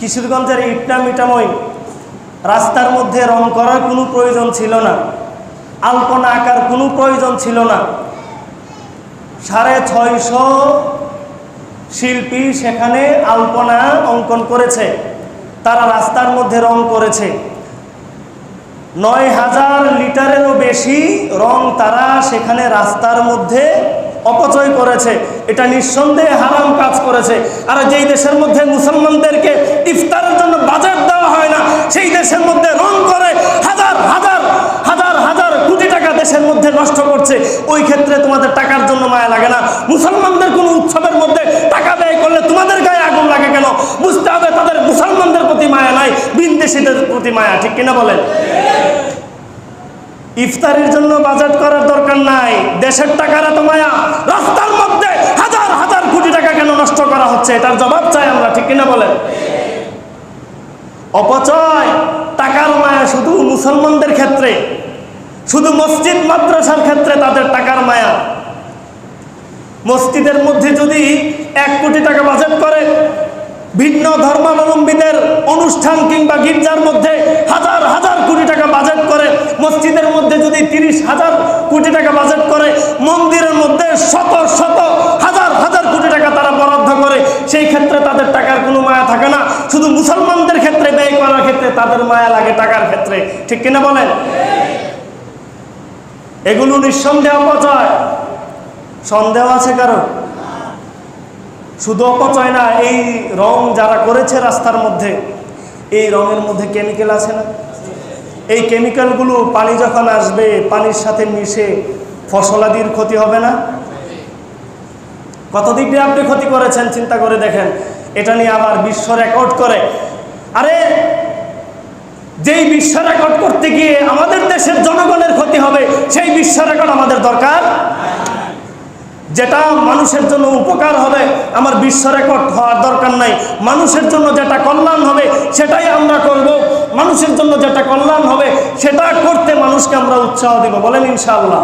কিশোরগঞ্জের ইটনা মিটাময় রাস্তার মধ্যে রং করার কোনো প্রয়োজন ছিল না। আলপনা আঁকার কোনো প্রয়োজন ছিল না। সাড়ে ছয়শো শিল্পী সেখানে আলপনা অঙ্কন করেছে। তারা রাস্তার মধ্যে রং করেছে। নয় হাজার লিটারেরও বেশি রং তারা সেখানে রাস্তার মধ্যে অপচয় করেছে। এটা নিঃসন্দেহে হারাম কাজ করেছে। আর যেই দেশের মধ্যে মুসলমানদেরকে ইফতারের জন্য বাজেট দেওয়া হয় না, সেই দেশের মধ্যে রং করে হাজার হাজার হাজার হাজার কোটি টাকা দেশের মধ্যে নষ্ট করছে, ওই ক্ষেত্রে তোমাদের টাকার জন্য মায়া লাগে না। মুসলমানদের কোনো উৎসবের মধ্যে টাকা ব্যয় করলে তোমাদের গায়ে আগুন লাগে কেন? বুঝতে হবে তাদের মুসলমানদের প্রতি মায়া নাই, বিনদেশিদের প্রতি মায়া, ঠিক কিনা বলেন? ইফতারির জন্য বাজেট করার দরকার নাই, দেশের টাকার এত মায়া রাস্তার মধ্যে হাজার হাজার কোটি টাকা কেন নষ্ট করা হচ্ছে এটার জবাব চাই আমরা, ঠিক কিনা বলেন? অপচয় টাকার মায়া শুধু মুসলমানদের ক্ষেত্রে, শুধু মসজিদ মাদ্রাসার ক্ষেত্রে তাদের টাকার মায়া। মসজিদের মধ্যে যদি এক কোটি টাকা বাজেট করে, ভিন্ন ধর্মাবলম্বীদের অনুষ্ঠান কিংবা গির্জার মধ্যে হাজার হাজার কোটি টাকা বাজেট করে, মসজিদের মধ্যে যদি তিরিশ হাজার কোটি টাকা বাজেট করে, মন্দিরের মধ্যে শত শত হাজার হাজার কোটি টাকা তারা বরাদ্দ করে সেই ক্ষেত্রে তাদের টাকার কোনো মায়া থাকে না শুধু মুসলমানদের ক্ষেত্রে ব্যয় করার ক্ষেত্রে তাদের মায়া লাগে টাকার ক্ষেত্রে। ঠিক কিনা বলেন? এগুলো নিঃসন্দেহ অপচয়। সন্দেহ আছে কারও? শুধু অপচয় না, এই রং যারা করেছে রাস্তার মধ্যে, এই রঙের মধ্যে কেমিক্যাল আছে না? এই কেমিক্যালগুলো পানি যখন আসবে, পানির সাথে মিশে ফসলাদির ক্ষতি হবে না? কত দিক দিয়ে আপনি ক্ষতি করেছেন, চিন্তা করে দেখেন। এটা নিয়ে আবার বিশ্ব রেকর্ড করে। আরে, যেই বিশ্ব রেকর্ড করতে গিয়ে আমাদের দেশের জনগণের ক্ষতি হবে, সেই বিশ্ব রেকর্ড আমাদের দরকার? যেটা মানুষের জন্য উপকার হবে, আমার বিশ্ব রেকর্ড হওয়ার দরকার নাই। মানুষের জন্য যেটা কল্যাণ হবে, সেটাই আমরা করব। মানুষের জন্য যেটা কল্যাণ হবে, সেটা করতে মানুষকে আমরা উৎসাহ দিব। বলেন ইনশাআল্লাহ।